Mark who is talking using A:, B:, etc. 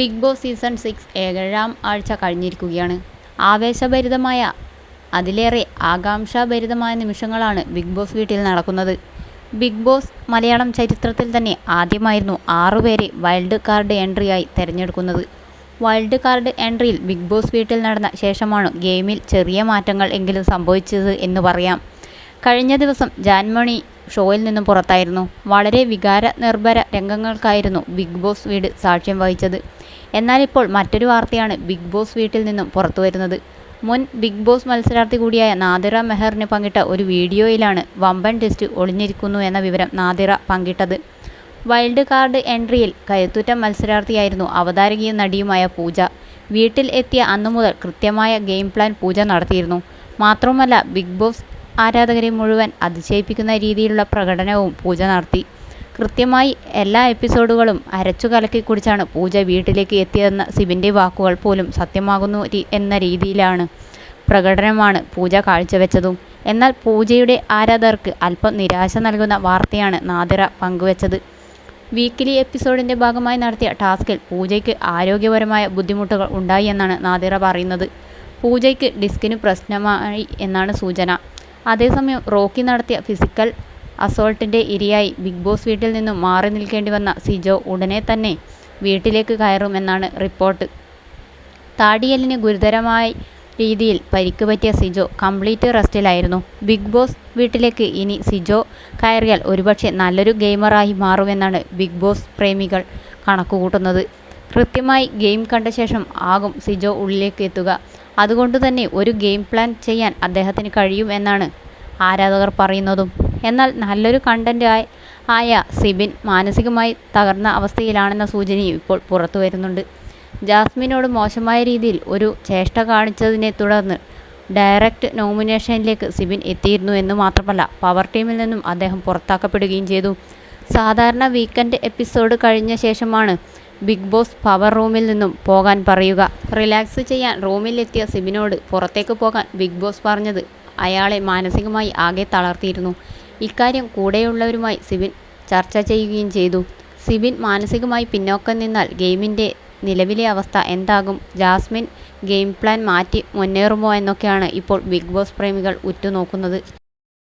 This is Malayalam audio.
A: ബിഗ് ബോസ് സീസൺ സിക്സ് ഏഴാം ആഴ്ച കഴിഞ്ഞിരിക്കുകയാണ്. ആവേശഭരിതമായ അതിലേറെ ആകാംക്ഷാഭരിതമായ നിമിഷങ്ങളാണ് ബിഗ് ബോസ് വീട്ടിൽ നടക്കുന്നത്. ബിഗ് ബോസ് മലയാളം ചരിത്രത്തിൽ തന്നെ ആദ്യമായിരുന്നു ആറുപേരെ വൈൽഡ് കാർഡ് എൻട്രിയായി തിരഞ്ഞെടുക്കുന്നത്. വൈൽഡ് കാർഡ് എൻട്രിയിൽ ബിഗ് ബോസ് വീട്ടിൽ നടന്ന ശേഷമാണ് ഗെയിമിൽ ചെറിയ മാറ്റങ്ങൾ എങ്കിലും സംഭവിച്ചത് എന്ന് പറയാം. കഴിഞ്ഞ ദിവസം ജാൻമണി ഷോയിൽ നിന്നും പുറത്തായിരുന്നു. വളരെ വികാര നിർഭര രംഗങ്ങൾക്കായിരുന്നു ബിഗ് ബോസ് വീട് സാക്ഷ്യം വഹിച്ചത്. എന്നാൽ ഇപ്പോൾ മറ്റൊരു വാർത്തയാണ് ബിഗ് ബോസ് വീട്ടിൽ നിന്നും പുറത്തു വരുന്നത്. മുൻ ബിഗ് ബോസ് മത്സരാർത്ഥി കൂടിയായ നാദിറ മെഹറിന് പങ്കിട്ട ഒരു വീഡിയോയിലാണ് വമ്പൻ ടെസ്റ്റ് ഒളിഞ്ഞിരിക്കുന്നു എന്ന വിവരം നാദിറ പങ്കിട്ടത്. വൈൽഡ് കാർഡ് എൻട്രിയിൽ കരുത്തുറ്റ മത്സരാർത്ഥിയായിരുന്നു അവതാരകയും നടിയുമായ പൂജ. വീട്ടിൽ എത്തിയ അന്നു മുതൽ കൃത്യമായ ഗെയിം പ്ലാൻ പൂജ നടത്തിയിരുന്നു. മാത്രവുമല്ല ബിഗ് ബോസ് ആരാധകരെ മുഴുവൻ അതിശയിപ്പിക്കുന്ന രീതിയിലുള്ള പ്രകടനവും പൂജ നടത്തി. കൃത്യമായി എല്ലാ എപ്പിസോഡുകളും അരച്ചു കലക്കി കുടിച്ചാണ് പൂജ വീട്ടിലേക്ക് എത്തിയതെന്ന സിബിന്റെ വാക്കുകൾ പോലും സത്യമാകുന്നു എന്ന രീതിയിലാണ്. പ്രകടനമാണ് പൂജ കാഴ്ചവെച്ചതും. എന്നാൽ പൂജയുടെ ആരാധകർക്ക് അല്പം നിരാശ നൽകുന്ന വാർത്തയാണ് നാദിറ പങ്കുവച്ചത്. വീക്കിലി എപ്പിസോഡിന്റെ ഭാഗമായി നടത്തിയ ടാസ്കിൽ പൂജയ്ക്ക് ആരോഗ്യപരമായ ബുദ്ധിമുട്ടുകൾ ഉണ്ടായി എന്നാണ് നാദിറ പറയുന്നത്. പൂജയ്ക്ക് ഡിസ്കിന് പ്രശ്നമായി എന്നാണ് സൂചന. അതേസമയം റോക്കി നടത്തിയ ഫിസിക്കൽ അസോൾട്ടിന്റെ ഇരയായി ബിഗ് ബോസ് വീട്ടിൽ നിന്നും മാറി നിൽക്കേണ്ടി വന്ന സിജോ ഉടനെ തന്നെ വീട്ടിലേക്ക് കയറുമെന്നാണ് റിപ്പോർട്ട്. താടിയലിന് ഗുരുതരമായ രീതിയിൽ പരിക്ക് പറ്റിയ സിജോ കംപ്ലീറ്റ് റെസ്റ്റിലായിരുന്നു. ബിഗ് ബോസ് വീട്ടിലേക്ക് ഇനി സിജോ കയറിയാൽ ഒരുപക്ഷെ നല്ലൊരു ഗെയിമറായി മാറുമെന്നാണ് ബിഗ് ബോസ് പ്രേമികൾ കണക്കുകൂട്ടുന്നത്. കൃത്യമായി ഗെയിം കണ്ട ശേഷം ആകും സിജോ ഉള്ളിലേക്ക് എത്തുക. അതുകൊണ്ട് തന്നെ ഒരു ഗെയിം പ്ലാൻ ചെയ്യാൻ അദ്ദേഹത്തിന് കഴിയും എന്നാണ് ആരാധകർ പറയുന്നതും. എന്നാൽ നല്ലൊരു കണ്ടന്റ് ആയി ആയ സിബിൻ മാനസികമായി തകർന്ന അവസ്ഥയിലാണെന്ന സൂചനയും ഇപ്പോൾ പുറത്തു വരുന്നുണ്ട്. ജാസ്മിനോട് മോശമായ രീതിയിൽ ഒരു ചേഷ്ട കാണിച്ചതിനെ തുടർന്ന് ഡയറക്റ്റ് നോമിനേഷനിലേക്ക് സിബിൻ എത്തിയിരുന്നു എന്ന് മാത്രമല്ല പവർ ടീമിൽ നിന്നും അദ്ദേഹം പുറത്താക്കപ്പെടുകയും ചെയ്തു. സാധാരണ വീക്കെൻഡ് എപ്പിസോഡ് കഴിഞ്ഞ ശേഷമാണ് ബിഗ് ബോസ് പവർ റൂമിൽ നിന്നും പോകാൻ പറയുക. റിലാക്സ് ചെയ്യാൻ റൂമിലെത്തിയ സിബിനോട് പുറത്തേക്ക് പോകാൻ ബിഗ് ബോസ് പറഞ്ഞത് അയാളെ മാനസികമായി ആകെ തളർത്തിയിരുന്നു. ഇക്കാര്യം കൂടെയുള്ളവരുമായി സിബിൻ ചർച്ച ചെയ്യുകയും ചെയ്തു. സിബിൻ മാനസികമായി പിന്നോക്കം നിന്നാൽ ഗെയിമിന്റെ നിലവിലെ അവസ്ഥ എന്താകും? ജാസ്മിൻ ഗെയിം പ്ലാൻ മാറ്റി മുന്നേറുമോ എന്നൊക്കെയാണ് ഇപ്പോൾ ബിഗ് ബോസ് പ്രേമികൾ ഉറ്റുനോക്കുന്നത്.